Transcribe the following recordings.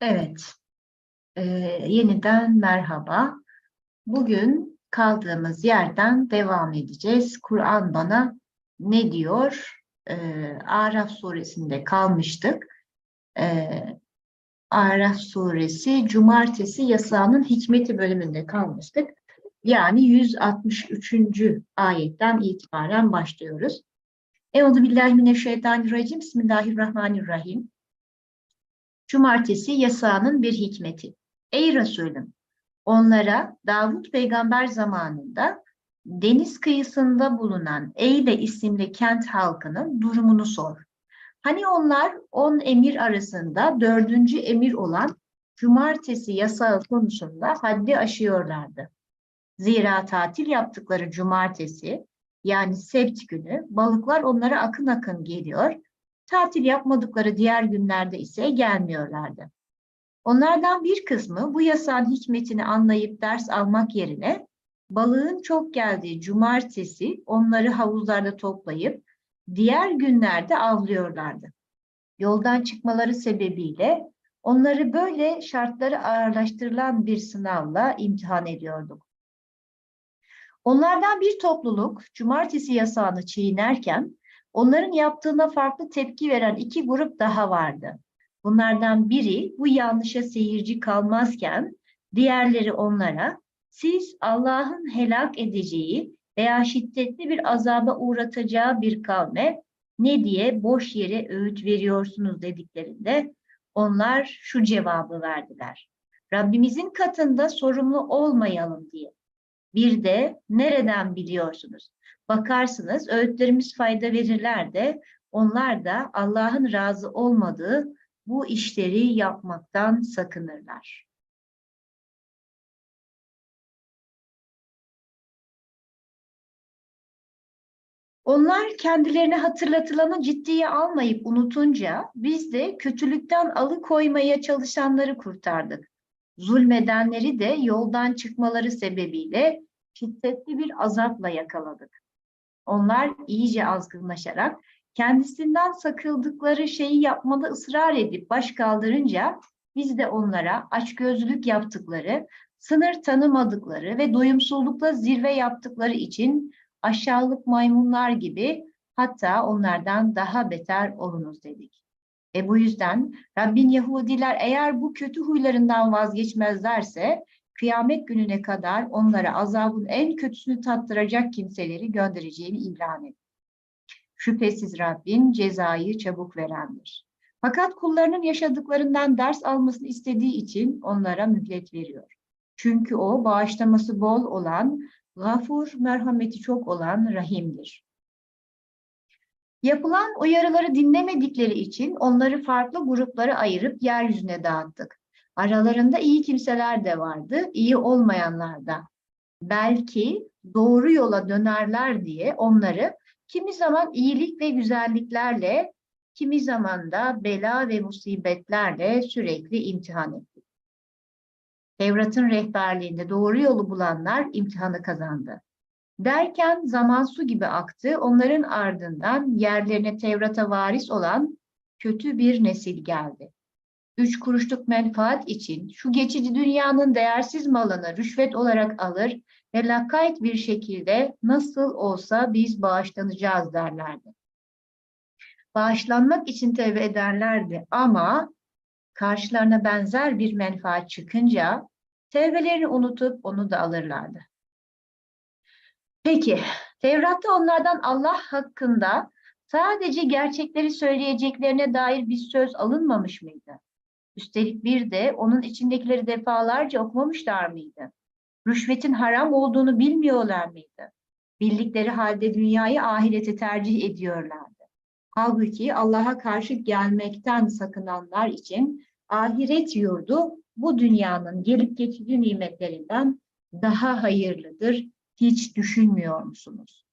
Evet, Ee, yeniden merhaba. Bugün kaldığımız yerden devam edeceğiz. Kur'an bana ne diyor? Ee, Araf suresinde kalmıştık. Ee, Araf suresi Cumartesi yasağının hikmeti bölümünde kalmıştık. Yani 163. ayetten itibaren başlıyoruz. Euzubillahimineşşeytanirracim. Bismillahirrahmanirrahim. Cumartesi yasağının bir hikmeti. Ey Resulüm! Onlara Davut peygamber zamanında deniz kıyısında bulunan Eyle isimli kent halkının durumunu sor. Hani onlar on emir arasında dördüncü emir olan cumartesi yasağı konusunda haddi aşıyorlardı. Zira tatil yaptıkları cumartesi yani sebt günü balıklar onlara akın akın geliyor Tatil yapmadıkları diğer günlerde ise gelmiyorlardı. Onlardan bir kısmı bu yasağın hikmetini anlayıp ders almak yerine balığın çok geldiği cumartesi onları havuzlarda toplayıp diğer günlerde avlıyorlardı. Yoldan çıkmaları sebebiyle onları böyle şartları ağırlaştırılan bir sınavla imtihan ediyorduk. Onlardan bir topluluk cumartesi yasağını çiğnerken Onların yaptığına farklı tepki veren iki grup daha vardı. Bunlardan biri bu yanlışa seyirci kalmazken diğerleri onlara siz Allah'ın helak edeceği veya şiddetli bir azaba uğratacağı bir kavme ne diye boş yere öğüt veriyorsunuz dediklerinde onlar şu cevabı verdiler. Rabbimizin katında sorumlu olmayalım diye. Bir de nereden biliyorsunuz? Bakarsınız öğütlerimiz fayda verirler de onlar da Allah'ın razı olmadığı bu işleri yapmaktan sakınırlar. Onlar kendilerine hatırlatılanı ciddiye almayıp unutunca biz de kötülükten alıkoymaya çalışanları kurtardık. Zulmedenleri de yoldan çıkmaları sebebiyle şiddetli bir azapla yakaladık. Onlar iyice azgınlaşarak kendisinden sakıldıkları şeyi yapmada ısrar edip baş kaldırınca biz de onlara açgözlülük yaptıkları, sınır tanımadıkları ve doyumsuzlukla zirve yaptıkları için aşağılık maymunlar gibi hatta onlardan daha beter olunuz dedik. Ve bu yüzden Rabbin Yahudiler eğer bu kötü huylarından vazgeçmezlerse kıyamet gününe kadar onlara azabın en kötüsünü tattıracak kimseleri göndereceğini ilan etti. Şüphesiz Rabbin cezayı çabuk verendir. Fakat kullarının yaşadıklarından ders almasını istediği için onlara mühlet veriyor. Çünkü o bağışlaması bol olan, gafur, merhameti çok olan rahimdir. Yapılan uyarıları dinlemedikleri için onları farklı gruplara ayırıp yeryüzüne dağıttık. Aralarında iyi kimseler de vardı, iyi olmayanlar da. Belki doğru yola dönerler diye onları kimi zaman iyilik ve güzelliklerle, kimi zaman da bela ve musibetlerle sürekli imtihan etti. Tevrat'ın rehberliğinde doğru yolu bulanlar imtihanı kazandı. Derken zaman su gibi aktı, onların ardından yerlerine Tevrat'a varis olan kötü bir nesil geldi üç kuruşluk menfaat için şu geçici dünyanın değersiz malını rüşvet olarak alır ve lakayt bir şekilde nasıl olsa biz bağışlanacağız derlerdi. Bağışlanmak için tevbe ederlerdi ama karşılarına benzer bir menfaat çıkınca tevbelerini unutup onu da alırlardı. Peki, Tevrat'ta onlardan Allah hakkında sadece gerçekleri söyleyeceklerine dair bir söz alınmamış mıydı? Üstelik bir de onun içindekileri defalarca okumamışlar mıydı? Rüşvetin haram olduğunu bilmiyorlar mıydı? Bildikleri halde dünyayı ahirete tercih ediyorlardı. Halbuki Allah'a karşı gelmekten sakınanlar için ahiret yurdu bu dünyanın gelip geçici nimetlerinden daha hayırlıdır. Hiç düşünmüyor musunuz?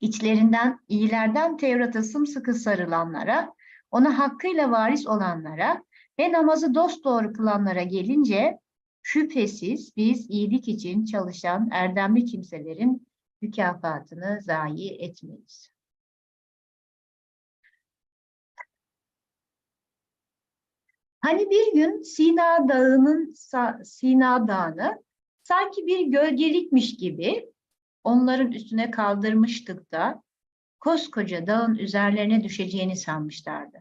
İçlerinden, iyilerden Tevrat'a sımsıkı sarılanlara, ona hakkıyla varis olanlara, ve namazı dosdoğru kılanlara gelince şüphesiz biz iyilik için çalışan erdemli kimselerin mükafatını zayi etmeyiz. Hani bir gün Sina Dağı'nın Sina Dağı'nı sanki bir gölgelikmiş gibi onların üstüne kaldırmıştık da koskoca dağın üzerlerine düşeceğini sanmışlardı.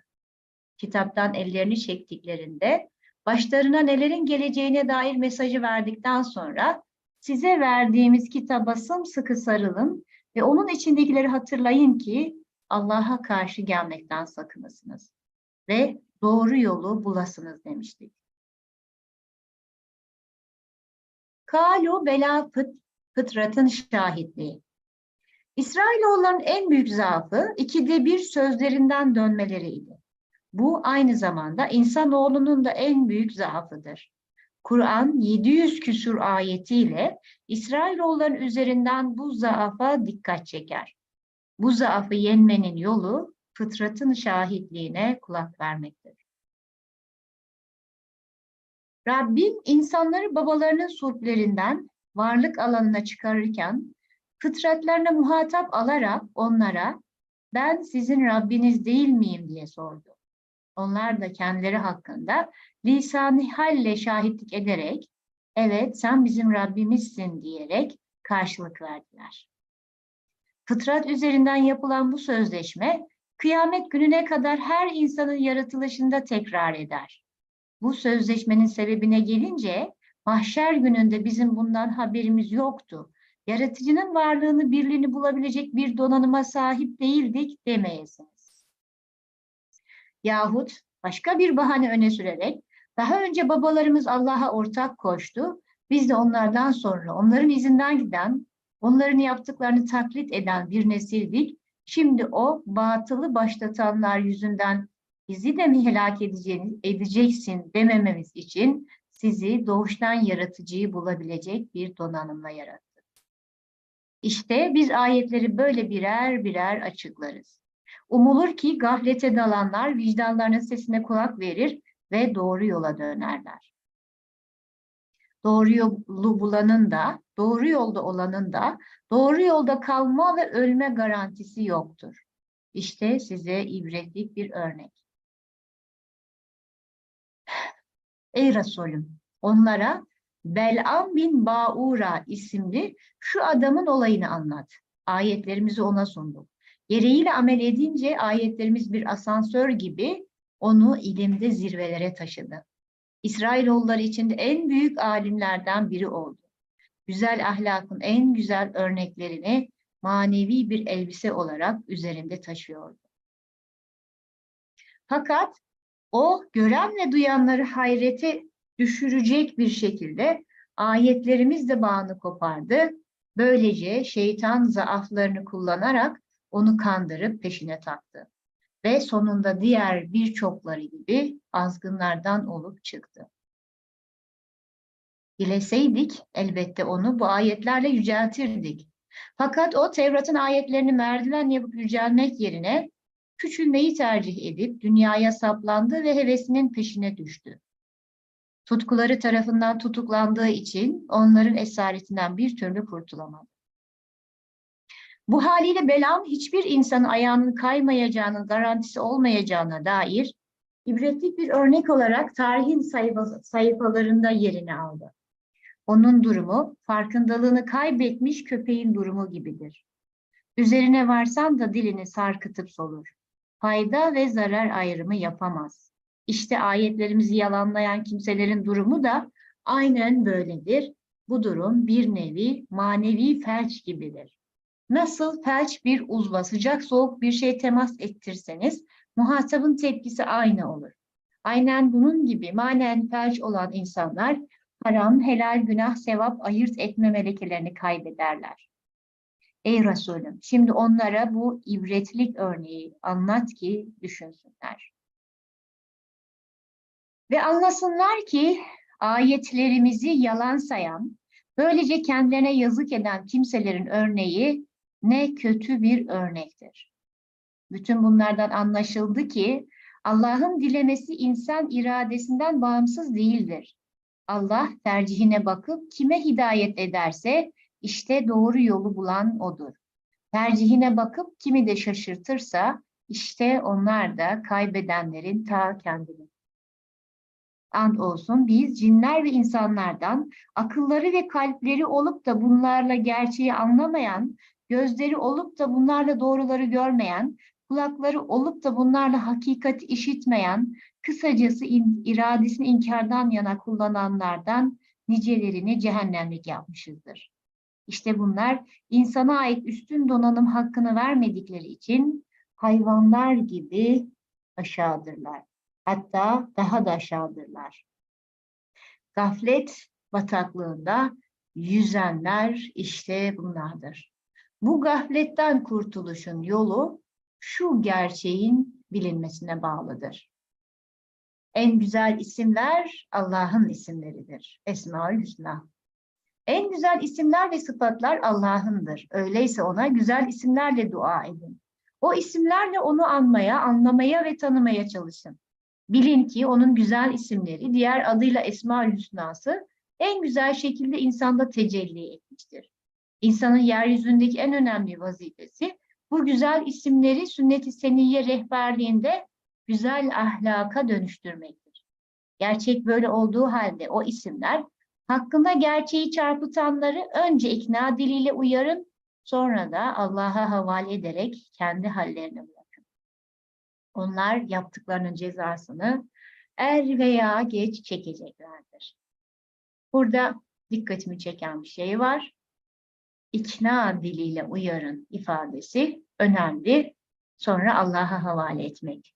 Kitaptan ellerini çektiklerinde başlarına nelerin geleceğine dair mesajı verdikten sonra size verdiğimiz kitaba sımsıkı sarılın ve onun içindekileri hatırlayın ki Allah'a karşı gelmekten sakınasınız ve doğru yolu bulasınız demiştik. Kalu bela fıt, fıtratın şahitliği. İsrailoğulların en büyük zaafı ikide bir sözlerinden dönmeleriydi. Bu aynı zamanda insanoğlunun da en büyük zaafıdır. Kur'an 700 küsur ayetiyle İsrailoğulların üzerinden bu zaafa dikkat çeker. Bu zaafı yenmenin yolu fıtratın şahitliğine kulak vermektir. Rabbim insanları babalarının sulplerinden varlık alanına çıkarırken fıtratlarına muhatap alarak onlara ben sizin Rabbiniz değil miyim diye sordu. Onlar da kendileri hakkında lisan-ı halle şahitlik ederek evet sen bizim Rabbimizsin diyerek karşılık verdiler. Fıtrat üzerinden yapılan bu sözleşme kıyamet gününe kadar her insanın yaratılışında tekrar eder. Bu sözleşmenin sebebine gelince mahşer gününde bizim bundan haberimiz yoktu. Yaratıcının varlığını, birliğini bulabilecek bir donanıma sahip değildik demeyesiniz. Yahut başka bir bahane öne sürerek daha önce babalarımız Allah'a ortak koştu. Biz de onlardan sonra onların izinden giden, onların yaptıklarını taklit eden bir nesildik. Şimdi o batılı başlatanlar yüzünden bizi de mi helak edeceksin demememiz için sizi doğuştan yaratıcıyı bulabilecek bir donanımla yarattı. İşte biz ayetleri böyle birer birer açıklarız. Umulur ki gaflete dalanlar vicdanlarının sesine kulak verir ve doğru yola dönerler. Doğru yolu bulanın da, doğru yolda olanın da doğru yolda kalma ve ölme garantisi yoktur. İşte size ibretlik bir örnek. Ey Resulüm, onlara Bel'am bin Ba'ura isimli şu adamın olayını anlat. Ayetlerimizi ona sunduk. Gereğiyle amel edince ayetlerimiz bir asansör gibi onu ilimde zirvelere taşıdı. İsrailoğulları içinde en büyük alimlerden biri oldu. Güzel ahlakın en güzel örneklerini manevi bir elbise olarak üzerinde taşıyordu. Fakat o gören ve duyanları hayrete düşürecek bir şekilde ayetlerimizle bağını kopardı. Böylece şeytan zaaflarını kullanarak onu kandırıp peşine taktı. Ve sonunda diğer birçokları gibi azgınlardan olup çıktı. Dileseydik elbette onu bu ayetlerle yüceltirdik. Fakat o Tevrat'ın ayetlerini merdiven yapıp yücelmek yerine küçülmeyi tercih edip dünyaya saplandı ve hevesinin peşine düştü. Tutkuları tarafından tutuklandığı için onların esaretinden bir türlü kurtulamadı. Bu haliyle Belam hiçbir insanın ayağının kaymayacağının garantisi olmayacağına dair ibretlik bir örnek olarak tarihin sayfalarında yerini aldı. Onun durumu farkındalığını kaybetmiş köpeğin durumu gibidir. Üzerine varsan da dilini sarkıtıp solur. Fayda ve zarar ayrımı yapamaz. İşte ayetlerimizi yalanlayan kimselerin durumu da aynen böyledir. Bu durum bir nevi manevi felç gibidir. Nasıl felç bir uzva sıcak soğuk bir şey temas ettirseniz muhatabın tepkisi aynı olur. Aynen bunun gibi manen felç olan insanlar haram, helal, günah, sevap ayırt etme melekelerini kaybederler. Ey Resulüm, şimdi onlara bu ibretlik örneği anlat ki düşünsünler. Ve anlasınlar ki ayetlerimizi yalan sayan, böylece kendilerine yazık eden kimselerin örneği ne kötü bir örnektir. Bütün bunlardan anlaşıldı ki Allah'ın dilemesi insan iradesinden bağımsız değildir. Allah tercihine bakıp kime hidayet ederse işte doğru yolu bulan odur. Tercihine bakıp kimi de şaşırtırsa işte onlar da kaybedenlerin ta kendini. and olsun biz cinler ve insanlardan akılları ve kalpleri olup da bunlarla gerçeği anlamayan, gözleri olup da bunlarla doğruları görmeyen, kulakları olup da bunlarla hakikati işitmeyen, kısacası in, iradesini inkardan yana kullananlardan nicelerini cehennemlik yapmışızdır. İşte bunlar insana ait üstün donanım hakkını vermedikleri için hayvanlar gibi aşağıdırlar. Hatta daha da aşağıdırlar. Gaflet bataklığında yüzenler işte bunlardır. Bu gafletten kurtuluşun yolu şu gerçeğin bilinmesine bağlıdır. En güzel isimler Allah'ın isimleridir. Esma-ül Hüsna. En güzel isimler ve sıfatlar Allah'ındır. Öyleyse ona güzel isimlerle dua edin. O isimlerle onu anmaya, anlamaya ve tanımaya çalışın. Bilin ki onun güzel isimleri, diğer adıyla Esma-ül Hüsna'sı en güzel şekilde insanda tecelli etmiştir. İnsanın yeryüzündeki en önemli vazifesi bu güzel isimleri sünnet-i seniyye rehberliğinde güzel ahlaka dönüştürmektir. Gerçek böyle olduğu halde o isimler hakkında gerçeği çarpıtanları önce ikna diliyle uyarın, sonra da Allah'a havale ederek kendi hallerine bırakın. Onlar yaptıklarının cezasını er veya geç çekeceklerdir. Burada dikkatimi çeken bir şey var. İkna diliyle uyarın ifadesi önemli. Sonra Allah'a havale etmek.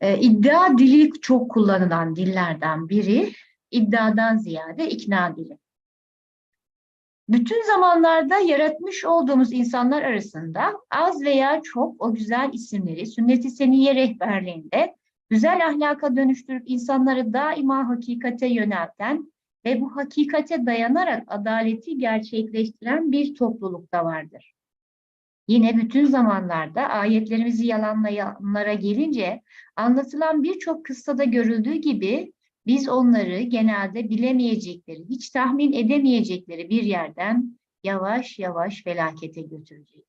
Ee, iddia dili çok kullanılan dillerden biri. İddiadan ziyade ikna dili. Bütün zamanlarda yaratmış olduğumuz insanlar arasında az veya çok o güzel isimleri sünnet-i seniyye rehberliğinde güzel ahlaka dönüştürüp insanları daima hakikate yönelten ve bu hakikate dayanarak adaleti gerçekleştiren bir topluluk da vardır. Yine bütün zamanlarda ayetlerimizi yalanlayanlara gelince anlatılan birçok kıssada görüldüğü gibi biz onları genelde bilemeyecekleri, hiç tahmin edemeyecekleri bir yerden yavaş yavaş felakete götüreceğiz.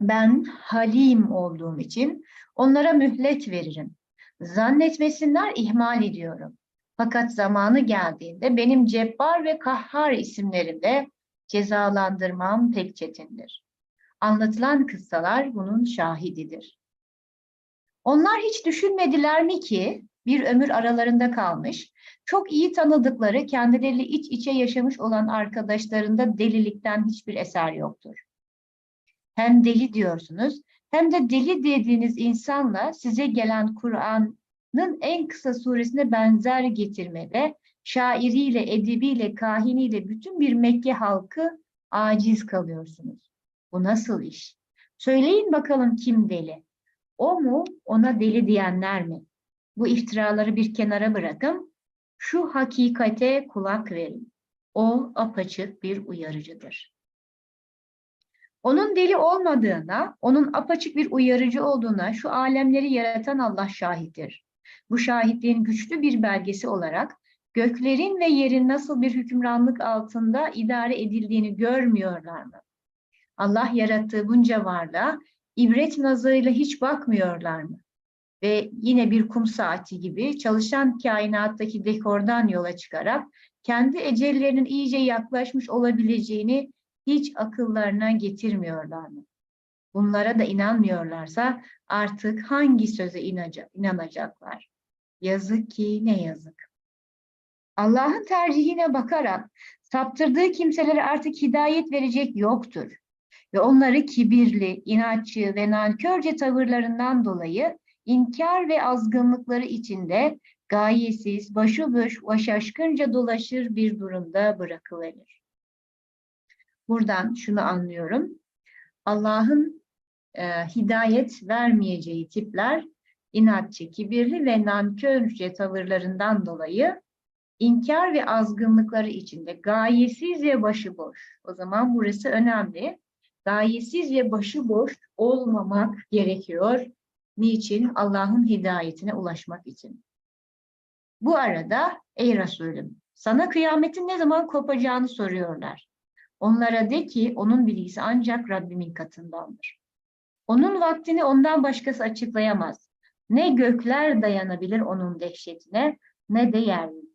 Ben halim olduğum için onlara mühlet veririm. Zannetmesinler ihmal ediyorum. Fakat zamanı geldiğinde benim cebbar ve kahhar isimlerimle cezalandırmam pek çetindir. Anlatılan kıssalar bunun şahididir. Onlar hiç düşünmediler mi ki bir ömür aralarında kalmış, çok iyi tanıdıkları, kendileriyle iç içe yaşamış olan arkadaşlarında delilikten hiçbir eser yoktur. Hem deli diyorsunuz, hem de deli dediğiniz insanla size gelen Kur'an'ın en kısa suresine benzer getirmede, şairiyle, edibiyle, kahiniyle bütün bir Mekke halkı aciz kalıyorsunuz. Bu nasıl iş? Söyleyin bakalım kim deli? O mu, ona deli diyenler mi? Bu iftiraları bir kenara bırakın. Şu hakikate kulak verin. O apaçık bir uyarıcıdır. Onun deli olmadığına, onun apaçık bir uyarıcı olduğuna şu alemleri yaratan Allah şahittir. Bu şahitliğin güçlü bir belgesi olarak göklerin ve yerin nasıl bir hükümranlık altında idare edildiğini görmüyorlar mı? Allah yarattığı bunca varlığa ibret nazarıyla hiç bakmıyorlar mı? Ve yine bir kum saati gibi çalışan kainattaki dekordan yola çıkarak kendi ecellerinin iyice yaklaşmış olabileceğini hiç akıllarına getirmiyorlar mı? Bunlara da inanmıyorlarsa artık hangi söze inanacaklar? Yazık ki ne yazık. Allah'ın tercihine bakarak saptırdığı kimselere artık hidayet verecek yoktur. Ve onları kibirli, inatçı ve nankörce tavırlarından dolayı inkar ve azgınlıkları içinde gayesiz, başıboş ve şaşkınca dolaşır bir durumda bırakıverir. Buradan şunu anlıyorum. Allah'ın e, hidayet vermeyeceği tipler inatçı, kibirli ve nankörce tavırlarından dolayı inkar ve azgınlıkları içinde gayesiz ve başıboş. O zaman burası önemli. Gayesiz ve başıboş olmamak gerekiyor. Niçin? Allah'ın hidayetine ulaşmak için. Bu arada ey Resulüm sana kıyametin ne zaman kopacağını soruyorlar. Onlara de ki onun bilgisi ancak Rabbimin katındandır. Onun vaktini ondan başkası açıklayamaz. Ne gökler dayanabilir onun dehşetine ne de yeryüzü.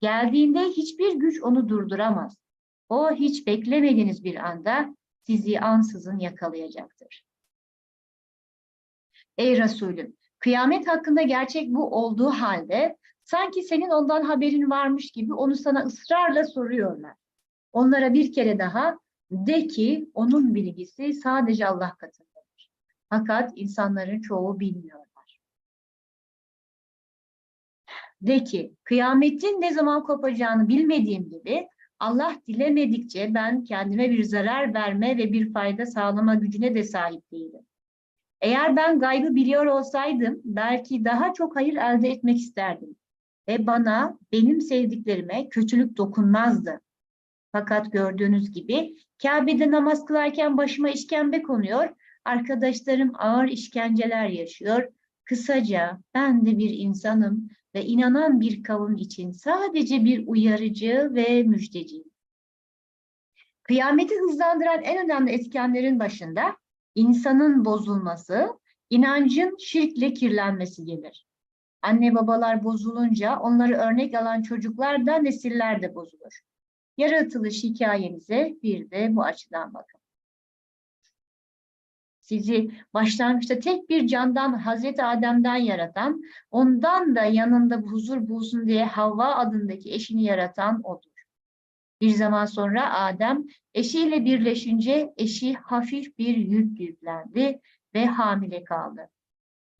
Geldiğinde hiçbir güç onu durduramaz. O hiç beklemediğiniz bir anda sizi ansızın yakalayacaktır. Ey Resulüm, kıyamet hakkında gerçek bu olduğu halde sanki senin ondan haberin varmış gibi onu sana ısrarla soruyorlar. Onlara bir kere daha de ki onun bilgisi sadece Allah katındadır. Fakat insanların çoğu bilmiyorlar. De ki kıyametin ne zaman kopacağını bilmediğim gibi Allah dilemedikçe ben kendime bir zarar verme ve bir fayda sağlama gücüne de sahip değilim. Eğer ben gaybı biliyor olsaydım belki daha çok hayır elde etmek isterdim. Ve bana, benim sevdiklerime kötülük dokunmazdı. Fakat gördüğünüz gibi Kabe'de namaz kılarken başıma işkembe konuyor, arkadaşlarım ağır işkenceler yaşıyor. Kısaca ben de bir insanım ve inanan bir kavim için sadece bir uyarıcı ve müjdeciyim. Kıyameti hızlandıran en önemli etkenlerin başında insanın bozulması, inancın şirkle kirlenmesi gelir. Anne babalar bozulunca onları örnek alan çocuklar da nesiller de bozulur. Yaratılış hikayenize bir de bu açıdan bakın. Sizi başlangıçta tek bir candan Hazreti Adem'den yaratan, ondan da yanında huzur bulsun diye Havva adındaki eşini yaratan odur. Bir zaman sonra Adem eşiyle birleşince eşi hafif bir yük yüklendi ve hamile kaldı.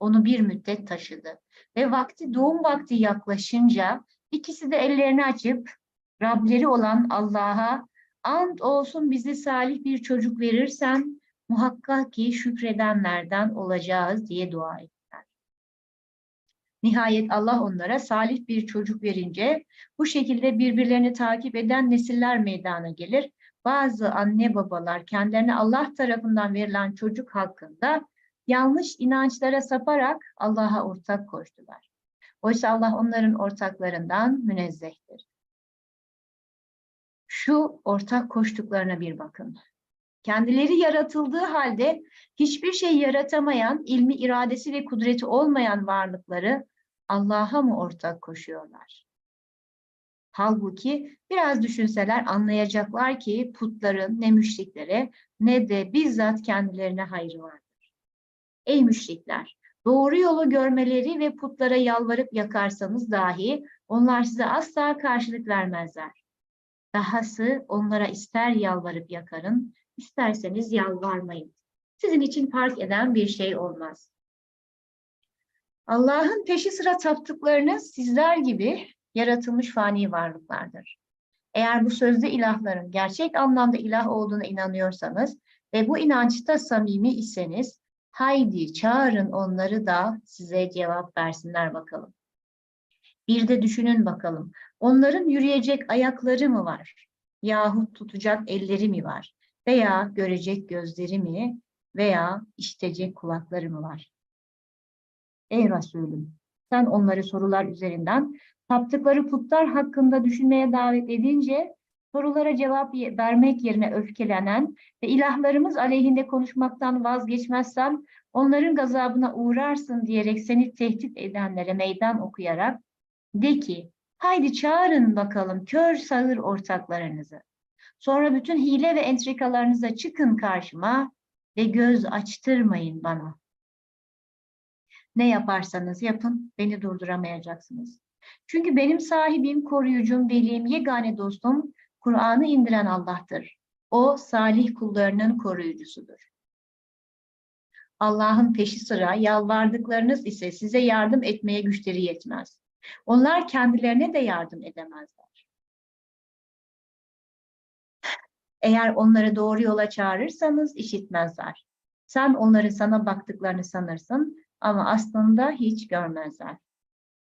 Onu bir müddet taşıdı ve vakti doğum vakti yaklaşınca ikisi de ellerini açıp Rableri olan Allah'a ant olsun bizi salih bir çocuk verirsen muhakkak ki şükredenlerden olacağız diye dua ettiler. Nihayet Allah onlara salih bir çocuk verince bu şekilde birbirlerini takip eden nesiller meydana gelir. Bazı anne babalar kendilerine Allah tarafından verilen çocuk hakkında yanlış inançlara saparak Allah'a ortak koştular. Oysa Allah onların ortaklarından münezzehtir. Şu ortak koştuklarına bir bakın. Kendileri yaratıldığı halde hiçbir şey yaratamayan, ilmi iradesi ve kudreti olmayan varlıkları Allah'a mı ortak koşuyorlar? Halbuki biraz düşünseler anlayacaklar ki putların ne müşriklere ne de bizzat kendilerine hayrı vardır. Ey müşrikler! Doğru yolu görmeleri ve putlara yalvarıp yakarsanız dahi onlar size asla karşılık vermezler. Dahası onlara ister yalvarıp yakarın, isterseniz yalvarmayın. Sizin için fark eden bir şey olmaz. Allah'ın peşi sıra taptıklarınız sizler gibi yaratılmış fani varlıklardır. Eğer bu sözde ilahların gerçek anlamda ilah olduğuna inanıyorsanız ve bu inançta samimi iseniz, haydi çağırın onları da size cevap versinler bakalım. Bir de düşünün bakalım, onların yürüyecek ayakları mı var? Yahut tutacak elleri mi var? Veya görecek gözleri mi? Veya işitecek kulakları mı var? Ey Resulüm, sen onları sorular üzerinden taptıkları putlar hakkında düşünmeye davet edince sorulara cevap vermek yerine öfkelenen ve ilahlarımız aleyhinde konuşmaktan vazgeçmezsem onların gazabına uğrarsın diyerek seni tehdit edenlere meydan okuyarak de ki haydi çağırın bakalım kör sağır ortaklarınızı. Sonra bütün hile ve entrikalarınıza çıkın karşıma ve göz açtırmayın bana. Ne yaparsanız yapın, beni durduramayacaksınız. Çünkü benim sahibim, koruyucum, velim, yegane dostum, Kur'an'ı indiren Allah'tır. O, salih kullarının koruyucusudur. Allah'ın peşi sıra yalvardıklarınız ise size yardım etmeye güçleri yetmez. Onlar kendilerine de yardım edemezler. Eğer onları doğru yola çağırırsanız işitmezler. Sen onları sana baktıklarını sanırsın ama aslında hiç görmezler.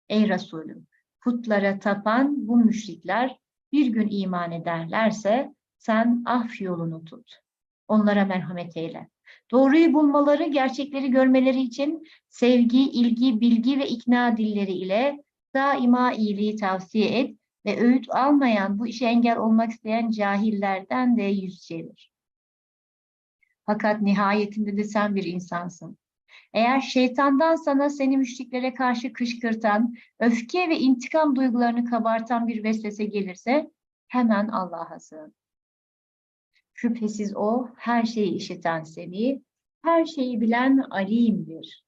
Ey Resulüm, putlara tapan bu müşrikler bir gün iman ederlerse sen af yolunu tut. Onlara merhamet eyle. Doğruyu bulmaları, gerçekleri görmeleri için sevgi, ilgi, bilgi ve ikna dilleri ile daima iyiliği tavsiye et ve öğüt almayan, bu işe engel olmak isteyen cahillerden de yüz çevir. Fakat nihayetinde de sen bir insansın. Eğer şeytandan sana seni müşriklere karşı kışkırtan, öfke ve intikam duygularını kabartan bir vesvese gelirse hemen Allah'a sığın. Şüphesiz o her şeyi işiten seni, her şeyi bilen alimdir.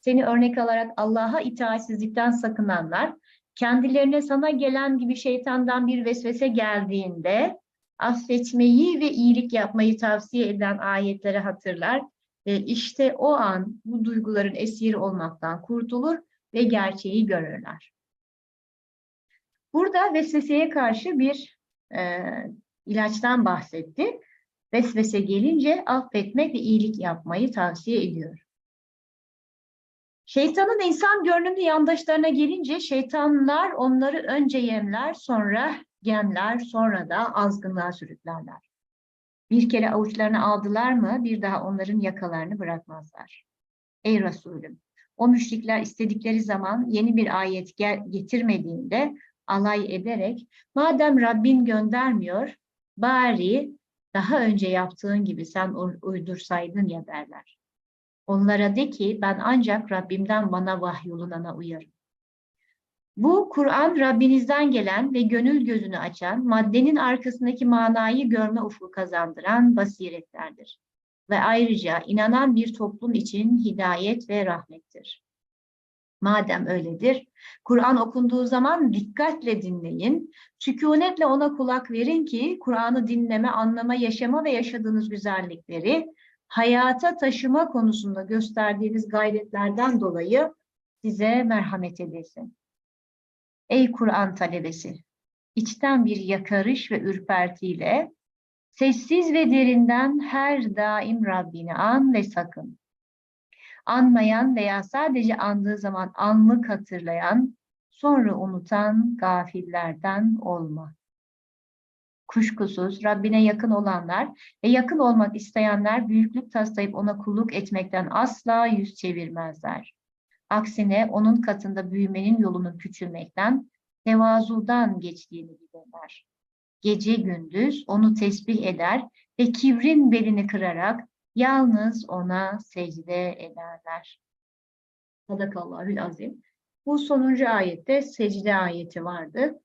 Seni örnek alarak Allah'a itaatsizlikten sakınanlar, kendilerine sana gelen gibi şeytandan bir vesvese geldiğinde affetmeyi ve iyilik yapmayı tavsiye eden ayetleri hatırlar ve işte o an bu duyguların esiri olmaktan kurtulur ve gerçeği görürler. Burada vesveseye karşı bir e, ilaçtan bahsetti. Vesvese gelince affetmek ve iyilik yapmayı tavsiye ediyor. Şeytanın insan görünümlü yandaşlarına gelince şeytanlar onları önce yemler, sonra gemler, sonra da azgınlığa sürüklerler. Bir kere avuçlarına aldılar mı bir daha onların yakalarını bırakmazlar. Ey Resulüm! O müşrikler istedikleri zaman yeni bir ayet getirmediğinde alay ederek madem Rabbin göndermiyor bari daha önce yaptığın gibi sen uydursaydın ya derler. Onlara de ki ben ancak Rabbimden bana vahyolunana uyarım. Bu Kur'an Rabbinizden gelen ve gönül gözünü açan, maddenin arkasındaki manayı görme ufku kazandıran basiretlerdir. Ve ayrıca inanan bir toplum için hidayet ve rahmettir. Madem öyledir, Kur'an okunduğu zaman dikkatle dinleyin, sükunetle ona kulak verin ki Kur'an'ı dinleme, anlama, yaşama ve yaşadığınız güzellikleri hayata taşıma konusunda gösterdiğiniz gayretlerden dolayı size merhamet edesin. Ey Kur'an talebesi, içten bir yakarış ve ürpertiyle sessiz ve derinden her daim Rabbini an ve sakın. Anmayan veya sadece andığı zaman anlık hatırlayan, sonra unutan gafillerden olma. Kuşkusuz Rabbine yakın olanlar ve yakın olmak isteyenler büyüklük taslayıp ona kulluk etmekten asla yüz çevirmezler. Aksine onun katında büyümenin yolunun küçülmekten, tevazudan geçtiğini bilirler. Gece gündüz onu tesbih eder ve kibrin belini kırarak yalnız ona secde ederler. Sadakallahül azim. Bu sonuncu ayette secde ayeti vardı.